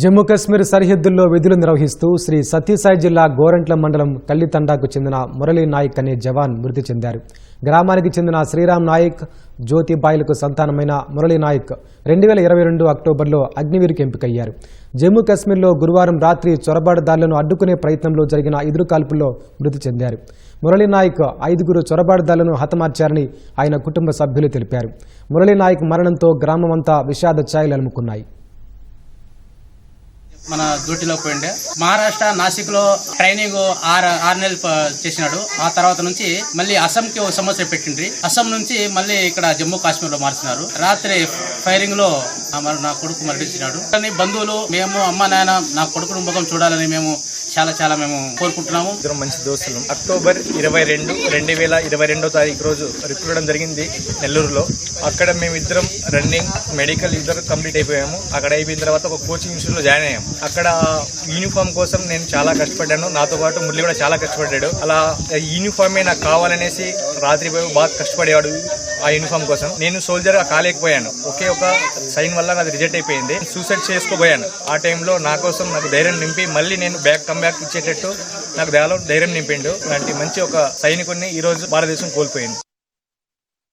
జమ్మూ కాశ్మీర్ సరిహద్దుల్లో విధులు నిర్వహిస్తూ శ్రీ సత్యసాయి జిల్లా గోరంట్ల మండలం కల్లితండాకు చెందిన మురళీ నాయక్ అనే జవాన్ మృతి చెందారు. గ్రామానికి చెందిన శ్రీరామ్ నాయక్ జ్యోతిబాయిలకు సంతానమైన మురళీ నాయక్ రెండు వేల ఇరవై రెండు అక్టోబర్లో అగ్నివీరుకి ఎంపికయ్యారు. జమ్మూ కశ్మీర్లో గురువారం రాత్రి చొరబాటుదారులను అడ్డుకునే ప్రయత్నంలో జరిగిన ఎదురు కాల్పుల్లో మృతి చెందారు. మురళీ నాయక్ ఐదుగురు చొరబాటుదారులను హతమార్చారని ఆయన కుటుంబ సభ్యులు తెలిపారు. మురళీ నాయక్ మరణంతో గ్రామమంతా విషాద ఛాయలు అలుముకున్నాయి. మన డ్యూటీలో పోయిండే. మహారాష్ట్ర నాసిక్లో ట్రైనింగ్ ఆరు ఆరు నెలలు చేసినాడు. ఆ తర్వాత నుంచి మళ్ళీ అస్సాంకి ఒక సంవత్సరం పెట్టిండ్రి. అస్సాం నుంచి మళ్ళీ ఇక్కడ జమ్మూ కాశ్మీర్లో మార్చినారు. రాత్రి ఫైరింగ్లో నా కొడుకు మరణించినాడు. కానీ బంధువులు మేము అమ్మ నాయన నా కొడుకు ముఖం చూడాలని మేము చాలా చాలా మేము కోరుకుంటున్నాము. ఇద్దరం మంచి దోస్తులు. అక్టోబర్ ఇరవై రెండు రెండు వేల ఇరవై రెండో తారీఖు రోజు రిక్రూట్ జరిగింది నెల్లూరులో. అక్కడ మేము ఇద్దరం రన్నింగ్ మెడికల్ ఇద్దరు కంప్లీట్ అయిపోయాము. అక్కడ అయిపోయిన తర్వాత ఒక కోచింగ్ ఇన్స్టిట్యూట్లో జాయిన్ అయ్యాము. అక్కడ యూనిఫామ్ కోసం నేను చాలా కష్టపడ్డాను. నాతో పాటు మురళి కూడా చాలా కష్టపడ్డాడు. అలా యూనిఫామే నాకు కావాలనేసి రాత్రి పోయి బాగా కష్టపడేవాడు. ఆ యూనిఫామ్ కోసం. నేను సోల్జర్ కాలేకపోయాను. ఒకే ఒక సైన్ వల్ల అది రిజెక్ట్ అయిపోయింది. సూసైడ్ చేసుకోబోయాను. ఆ టైంలో నా కోసం నాకు ధైర్యం నింపి మళ్ళీ నేను బ్యాక్ కమ్ బ్యాక్ ఇచ్చేటట్టు నాకు దాలో ధైర్యం నింపిండు. అలాంటి మంచి ఒక సైనికుడిని ఈ రోజు భారతదేశం కోల్పోయింది.